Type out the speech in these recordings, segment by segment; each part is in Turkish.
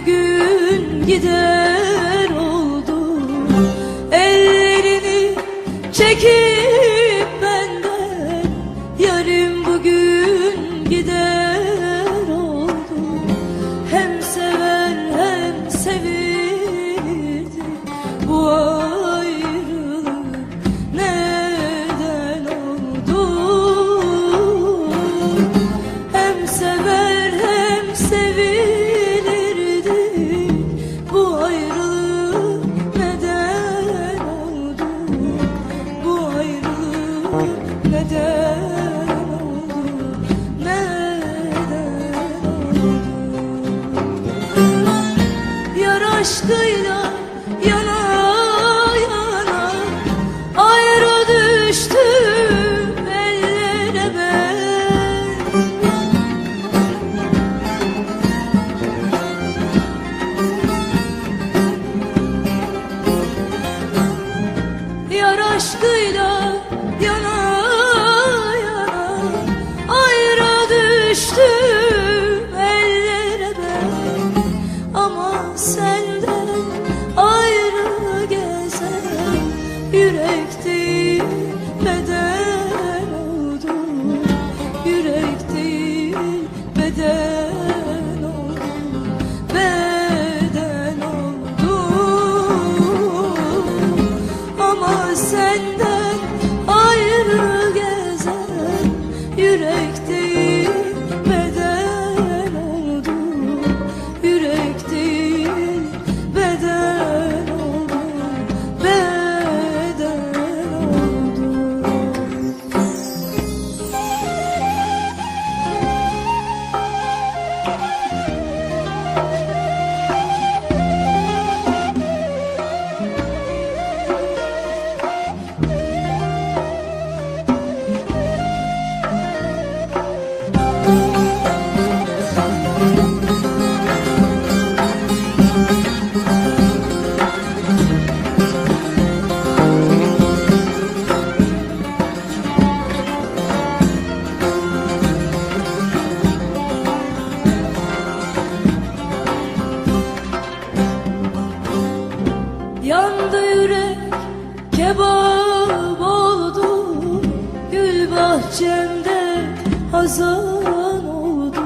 bugün gider oldu Ellerini çekip aşkıyla yana yana ayrı düştüm ellere ben. Yar aşkıyla yana Yandı yürek kebap oldu. Gül bahçemde hazan oldu.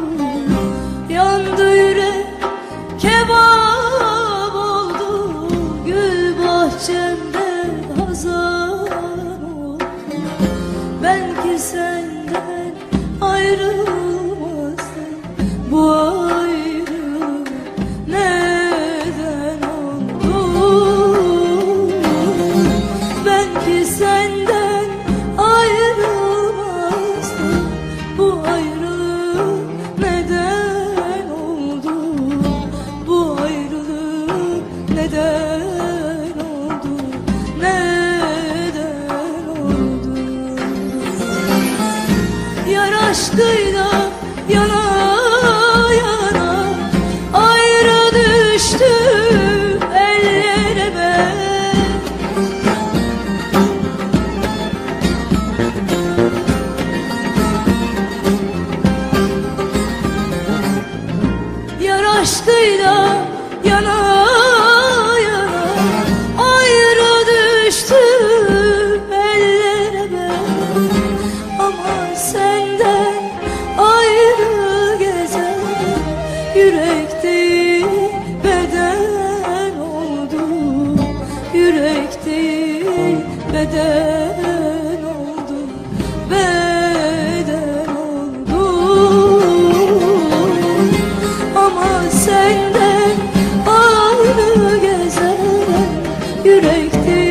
Yandı yürek kebap oldu. Gül bahçemde hazan oldu. Belki senden aşkıyla yalan Yürekte beden oldu. Yürekte beden oldu. Beden oldu. Ama senden ayrı gezen Yürekte